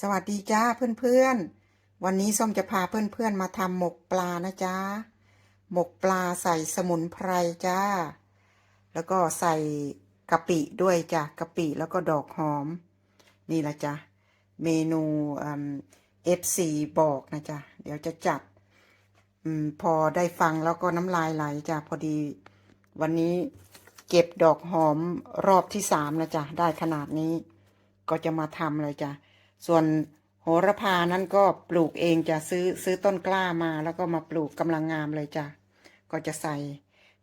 สวัสดีจ้าเพื่อนๆ วันนี้ส้มจะพาเพื่อนๆมาทำหมกปลานะจ๊ะหมกปลาใส่สมุนไพรจ้า แล้วก็ใส่กะปิด้วยจ้ะกะปิแล้วก็ดอกหอม นี่ละจ้ะเมนูเอฟซีบอกนะจ๊ะเดี๋ยวจะจัดอพอได้ฟังแล้วก็น้ำลายไหลจ้ะพอดี วันนี้เก็บดอกหอมรอบที่สามแล้วจ้ะได้ขนาดนี้ ก็จะมาทำเลยจ้ะ ส่วนโหระพานั้นก็ปลูกเองจะซื้อซื้อต้นกล้ามา แล้วก็มาปลูกกำลังงามเลยจ้ะก็จะใส่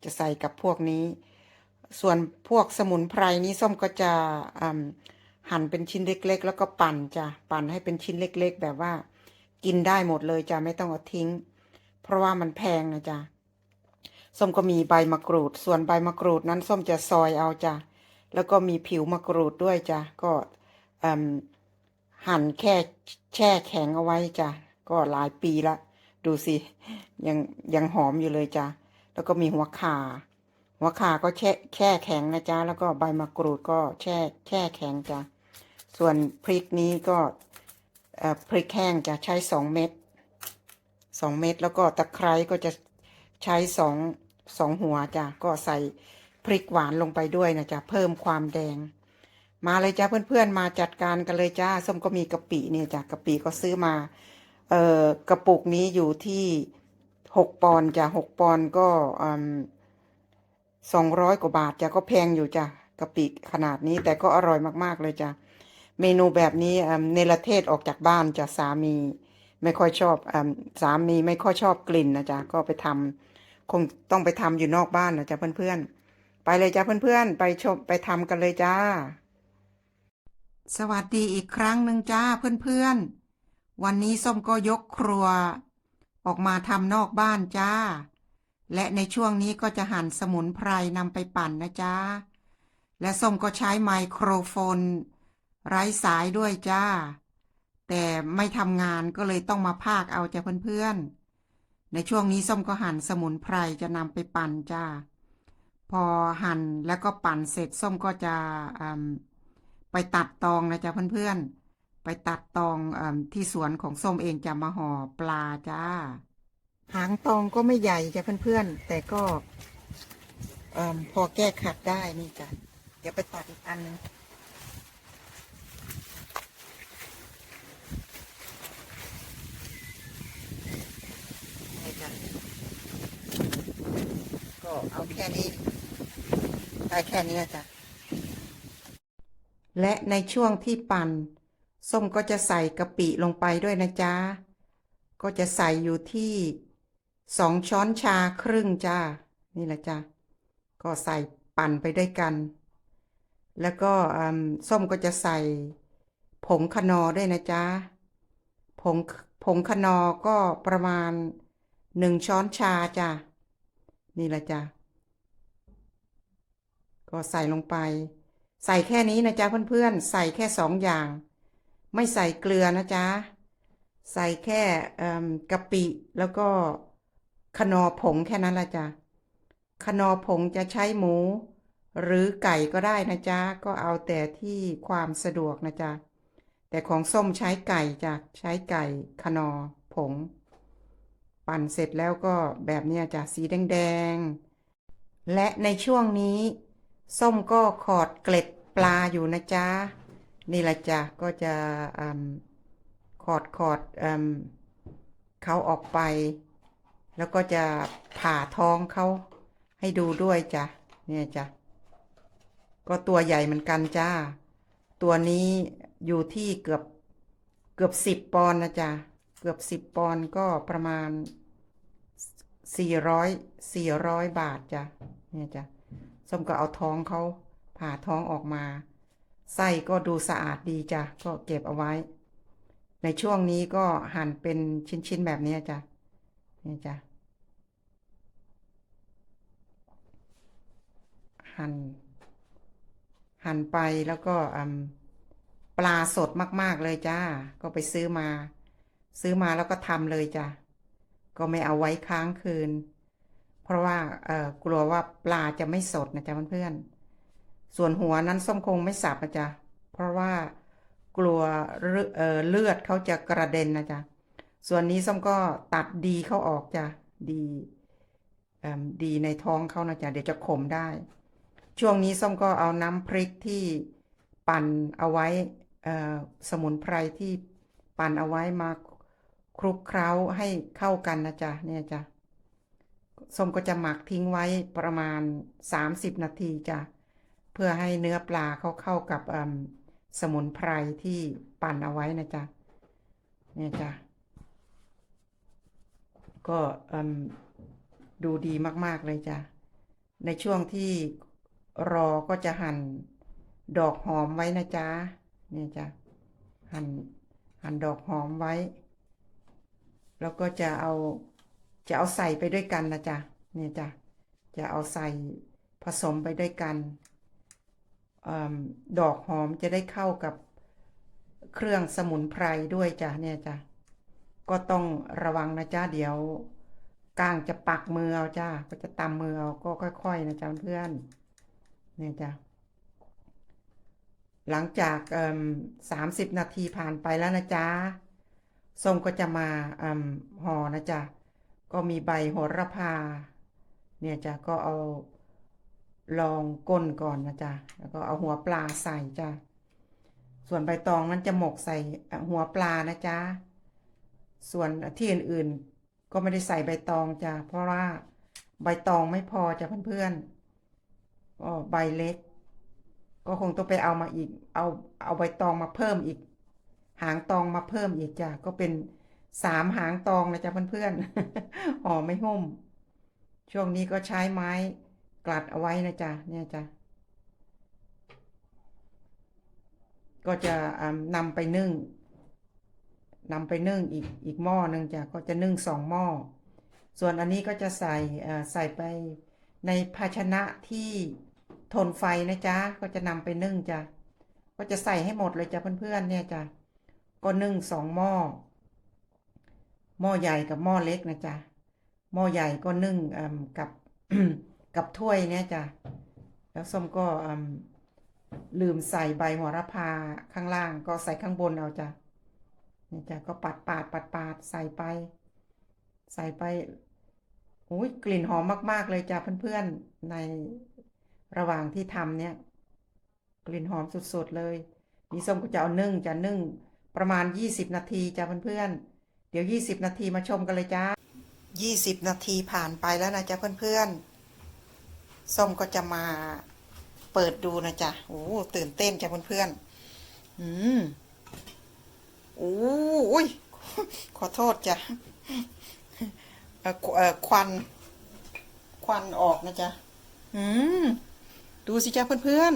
จะใส่กับพวกนี้ ส่วนพวกสมุนไพรนี้ส้มก็จะหั่นเป็นชิ้นเล็ก ๆ แล้วก็ปั่นจ้ะปั่นให้เป็นชิ้นเล็ก ๆ แบบว่า กินได้หมดเลยจ้ะไม่ต้องเอาทิ้ง เพราะว่ามันแพงนะจ้ะส้มก็มีใบมะกรูด ส่วนใบมะกรูดนั้นส้มจะซอยเอาจ้ะแล้วก็มีผิวมะกรูดด้วยจ้ะก็อืม หั่นแค่แช่แข็งเอาไว้จ้ะก็หลายปีละ ดูสิ ยังยังหอมอยู่เลยจ้ะแล้วก็มีหัวข่า หัวข่าก็แช่แช่แข็งนะจ๊ะแล้วก็ใบมะกรูดก็แช่แช่แข็งจ้ะส่วนพริกนี้ก็พริกแห้งจะใช้สองเม็ดสองเม็ดแล้วก็ตะไคร้ก็จะใช้สองสองหัวจ้ะก็ใส่พริกหวานลงไปด้วยนะจ๊ะเพิ่มความแดง มาเลยจ้าเพื่อนๆ มาจัดการกันเลยจ้าส้มก็มีกะปิเนี่ยจ้ะกะปิก็ซื้อมา เอ่อกระปุกนี้อยู่ที่หกปอนจ้ะหกปอนก็สองร้อยกว่าบาทจ้ะก็แพงอยู่จ้ะกะปิขนาดนี้แต่ก็อร่อยมากๆเลยจ้ะเมนูแบบนี้เนรเทศออกจากบ้านจ้ะสามีไม่ค่อยชอบอสามีไม่ค่อยชอบกลิ่นนะจ๊ะก็ไปทำคงต้องไปทำอยู่นอกบ้านนะจ๊ะเพื่อนๆไปเลยจ้ะเพื่อนๆไปชมไปทำกันเลยจ้า สวัสดีอีกครั้งหนึ่งจ้าเพื่อนๆ วันนี้ส้มก็ยกครัว ออกมาทำนอกบ้านจ้า และในช่วงนี้ก็จะหั่นสมุนไพรนำไปปั่นนะจ้า และส้มก็ใช้ไมโครโฟน ไร้สายด้วยจ้า แต่ไม่ทำงานก็เลยต้องมาพากเอาจ้ะเพื่อนๆ ในช่วงนี้ส้มก็หั่นสมุนไพรจะนำไปปั่นจ้า พอหั่นแล้วก็ปั่นเสร็จส้มก็จะอ ไปตัดตองนะจ๊ะเพื่อนๆ ไปตัดตองอที่สวนของส้มเองจะมาห่อปลาจ้า หางตองก็ไม่ใหญ่จ้ะเพื่อนๆ แต่ก็พอแก้ขัดได้นี่จ้ะเดี๋ยวไปตัดอีกอันนึงนี่จ้ะก็เอาแค่นี้ได้แค่นี้จ้ะ และในช่วงที่ปั่น ส้มก็จะใส่กะปิลงไปด้วยนะจ๊ะ ก็จะใส่อยู่ที่สองช้อนชาครึ่งจ้า นี่แหละจ้ะก็ใส่ปั่นไปด้วยกัน แล้วก็อืมส้มก็จะใส่ผงคนอด้วยนะจ๊ะ ผงผงคนอก็ประมาณหนึ่งช้อนชาจ้ะ นี่แหละจ้ะ ก็ใส่ลงไป ใส่แค่นี้นะจ๊ะเพื่อนๆ ใส่แค่สองอย่าง ไม่ใส่เกลือนะจ๊ะ ใส่แค่กะปิแล้วก็คนอผงแค่นั้นละจ้ะคนอผงจะใช้หมู หรือไก่ก็ได้นะจ๊ะ ก็เอาแต่ที่ความสะดวกนะจ๊ะ แต่ของส้มใช้ไก่จ้ะ ใช้ไก่คนอผง ปั่นเสร็จแล้วก็แบบเนี้ยจ้ะ สีแดง ๆ และในช่วงนี้ ส้มก็ขอดเกล็ด ปลาอยู่นะจ๊ะ นี่แหละจ้ะก็จะอขอดขอดอืมเขาออกไป แล้วก็จะผ่าท้องเขาให้ดูด้วยจ้ะเนี่ยจ้ะก็ตัวใหญ่เหมือนกันจ้า ตัวนี้อยู่ที่เกือบเกือบสิบปอนนะจ๊ะเกือบสิบปอนก็ประมาณสี่ร้อยสี่ร้อยบาทจ้ะเนี่ยจ้ะส้มก็เอาท้องเขา ผ่าท้องออกมาไส้ก็ดูสะอาดดีจ้ะ ก็เก็บเอาไว้ ในช่วงนี้ก็หั่นเป็นชิ้น ๆ แบบนี้จ้ะนี่จ้ะหั่นหั่นไปแล้วก็ปลาสดมาก ๆ เลยจ้า ก็ไปซื้อมา ซื้อมาแล้วก็ทำเลยจ้ะ ก็ไม่เอาไว้ค้างคืน เพราะว่าเออกลัวว่าปลาจะไม่สดนะจ๊ะเพื่อนๆ ส่วนหัวนั้นส้มคงไม่สับนะจ๊ะเพราะว่ากลัวเลือเเลือดเขาจะกระเด็นนะจ๊ะส่วนนี้ส้มก็ตัดดีเขาออกจ้ะดีดีในท้องเขานะจ๊ะเดี๋ยวจะขมได้ ช่วงนี้ส้มก็เอาน้ำพริกที่ปั่นเอาไว้สมุนไพรที่ปั่นเอาไว้มาคลุกเคล้าให้เข้ากันนะจ๊ะเนี่ยจ้ะส้มก็จะหมักทิ้งไว้ประมาณ 30 นาทีจ้ะ เพื่อให้เนื้อปลาเขาเข้ากับสมุนไพรที่ปั่นเอาไว้นะจ๊ะเนี่ยจ้ะก็ดูดีมากๆเลยจ้ะในช่วงที่รอก็จะหั่นดอกหอมไว้นะจ๊ะเนี่ยจ้ะหั่นหั่นดอกหอมไว้ แล้วก็จะเอาจะเอาใส่ไปด้วยกันนะจ๊ะเนี่ยจ้ะจะเอาใส่ผสมไปด้วยกันเดอกหอมจะได้เข้ากับเครื่องสมุนไพรด้วยจ้ะเนี่ยจ้ะก็ต้องระวังนะจ๊ะเดี๋ยวก้างจะปักมือเอาจ้าก็จะตำมือเอาก็ค่อยๆนะจ๊ะเพื่อนเนี่ยจ้ะหลังจากสามสิบนาทีผ่านไปแล้วนะจ๊ะส้มก็จะมาห่อนะจ๊ะก็มีใบโหระพา เนี่ยจ้ะก็เอา ลองก้นก่อนนะจ๊ะแล้วก็เอาหัวปลาใส่จ้ะส่วนใบตองนั้นจะหมกใส่หัวปลานะจ๊ะส่วนที่อื่นๆ ก็ไม่ได้ใส่ใบตองจ้ะเพราะว่าใบตองไม่พอจ้ะเพื่อนๆก็ใบเล็ก ก็คงต้องไปเอามาอีก เอาเอาใบตองมาเพิ่มอีก หางตองมาเพิ่มอีกจ้ะก็เป็นสามหางตองนะจ๊ะเพื่อนๆห่อไม่หุ้ม ช่วงนี้ก็ใช้ไม้ กลัดเอาไว้นะจ๊ะเนี่ยจ้ะก็จะอ่านำไปนึ่งนำไปนึ่งอีกอีกหม้อหนึ่งจ้ะก็จะนึ่งสองหม้อ ส่วนอันนี้ก็จะใส่ใส่ไปในภาชนะที่ทนไฟนะจ๊ะก็จะนำไปนึ่งจ้ะก็จะใส่ให้หมดเลยจ้ะเพื่อนๆเนี่ยจ้ะก็นึ่งสองหม้อหม้อใหญ่กับหม้อเล็กนะจ๊ะหม้อใหญ่ก็นึ่งกับ กับถ้วยเนี่ยจ้ะ แล้วส้มก็ลืมใส่ใบโหระพาข้างล่างก็ใส่ข้างบนเอาจ้ะนี่จ้ะก็ปัดปาดปัดปาดใส่ไป ใส่ไปโอ้ยกลิ่นหอมมาก ๆ เลยจ้ะเพื่อนๆในระหว่างที่ทำเนี่ย กลิ่นหอมสุด ๆ เลยนี่ส้มก็จะเอานึ่งจะนึ่งประมาณ 20 นาทีจ้ะเพื่อนๆเดี๋ยว 20 นาทีมาชมกันเลยจ้า20 นาทีผ่านไปแล้วนะจ๊ะเพื่อนๆ ส้มก็จะมาเปิดดูนะจ๊ะโอ้ตื่นเต้นจ้ะเพื่อนๆอืมโอ้ยขอโทษจ้ะเอ่อควัน ควันออกนะจ๊ะอืมดูสิจ้ะเพื่อน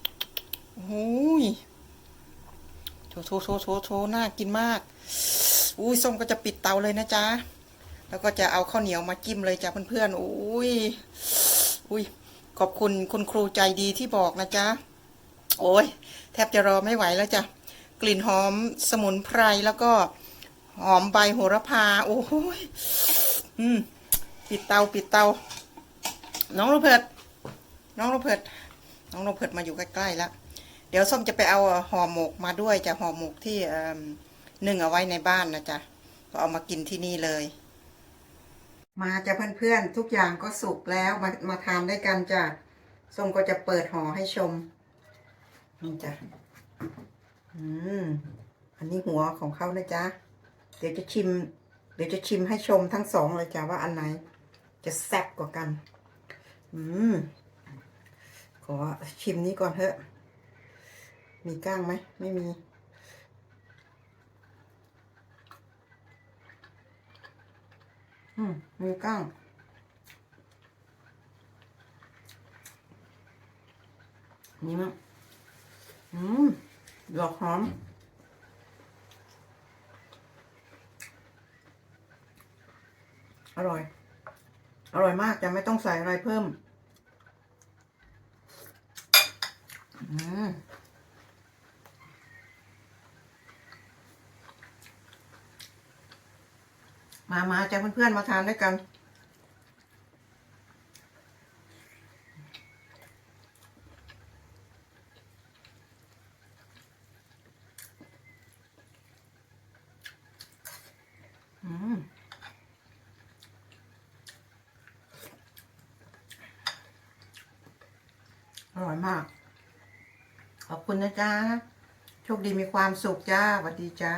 ๆโอ้ยโถโถโถโถโถน่ากินมากอุ้ยส้มก็จะปิดเตาเลยนะจ๊ะ แล้วก็จะเอาข้าวเหนียวมาจิ้มเลยจ้ะเพื่อนๆอุ้ย อุ้ยขอบคุณคุณครูใจดีที่บอกนะจ๊ะ โอ้ยแทบจะรอไม่ไหวแล้วจ้ะ กลิ่นหอมสมุนไพรแล้วก็หอมใบโหระพา โอ้ยอืม ปิดเตาปิดเตา น้องโรเพิร์ตน้องโรเพิร์ตน้องโรเพิร์ตมาอยู่ใกล้ๆแล้ว เดี๋ยวส้มจะไปเอาห่อหมกมาด้วยจะห่อหมกที่เอิ่มนึ่งเอาไว้ในบ้านนะจ๊ะ ก็เอามากินที่นี่เลย มาจะเพื่อนๆทุกอย่างก็สุกแล้วมามาทานด้วยกันจ้ะส้มก็จะเปิดห่อให้ชมนี่จ้ะอืมอันนี้หัวของเขานะจ๊ะเดี๋ยวจะชิม เดี๋ยวจะชิมให้ชมทั้งสองเลยจ้ะว่าอันไหน จะแซ่บกว่ากัน อืมขอชิมนี้ก่อนเถอะ มีก้างไหม ไม่มี อืมมีก้างนี่มั้งอืมดอกหอมอร่อย อร่อยมากจะไม่ต้องใส่อะไรเพิ่ม อืม มามาจากเพื่อนๆมาทานด้วยกัน อืมอร่อยมาก ขอบคุณนะจ๊ะ โชคดีมีความสุขจ้าสวัสดีจ้า